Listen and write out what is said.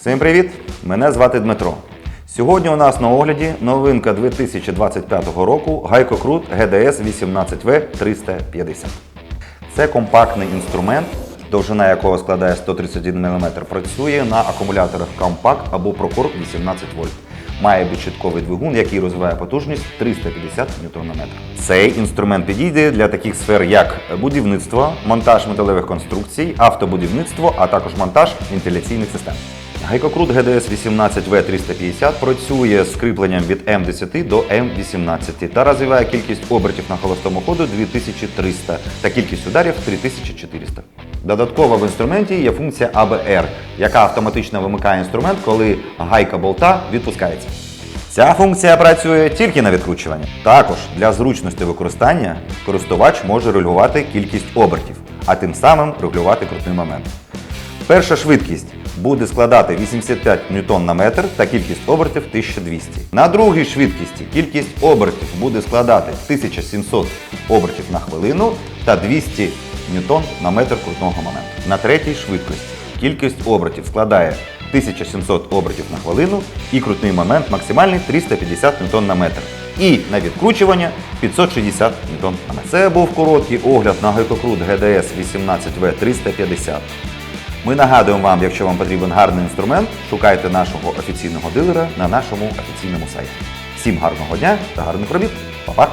Всім привіт! Мене звати Дмитро. Сьогодні у нас на огляді новинка 2025 року Гайкокрут GDS 18V 350. Це компактний інструмент, довжина якого складає 131 мм, працює на акумуляторах Compact або Procore 18 вольт. Має безщитковий двигун, який розвиває потужність 350 Нм. Цей інструмент підійде для таких сфер, як будівництво, монтаж металевих конструкцій, автобудівництво, а також монтаж вентиляційних систем. Гайкокрут GDS 18V350 працює з кріпленням від М10 до М18 та розвиває кількість обертів на холостому ходу 2300 та кількість ударів 3400. Додатково в інструменті є функція ABR, яка автоматично вимикає інструмент, коли гайка болта відпускається. Ця функція працює тільки на відкручування. Також для зручності використання користувач може регулювати кількість обертів, а тим самим регулювати крутний момент. Перша швидкість буде складати 85 ньютон на метр та кількість обертів 1200. На другій швидкісті кількість обертів буде складати 1700 обертів на хвилину та 200 ньютон на метр крутного моменту. На третій швидкості кількість обертів складає 1700 обертів на хвилину і крутний момент максимальний 350 ньютон на метр. І на відкручування 560 ньютон на метр. Це був короткий огляд на гайкокрут GDS 18V 350. Ми нагадуємо вам, якщо вам потрібен гарний інструмент, шукайте нашого офіційного дилера на нашому офіційному сайті. Всім гарного дня та гарних робіт. Па-па!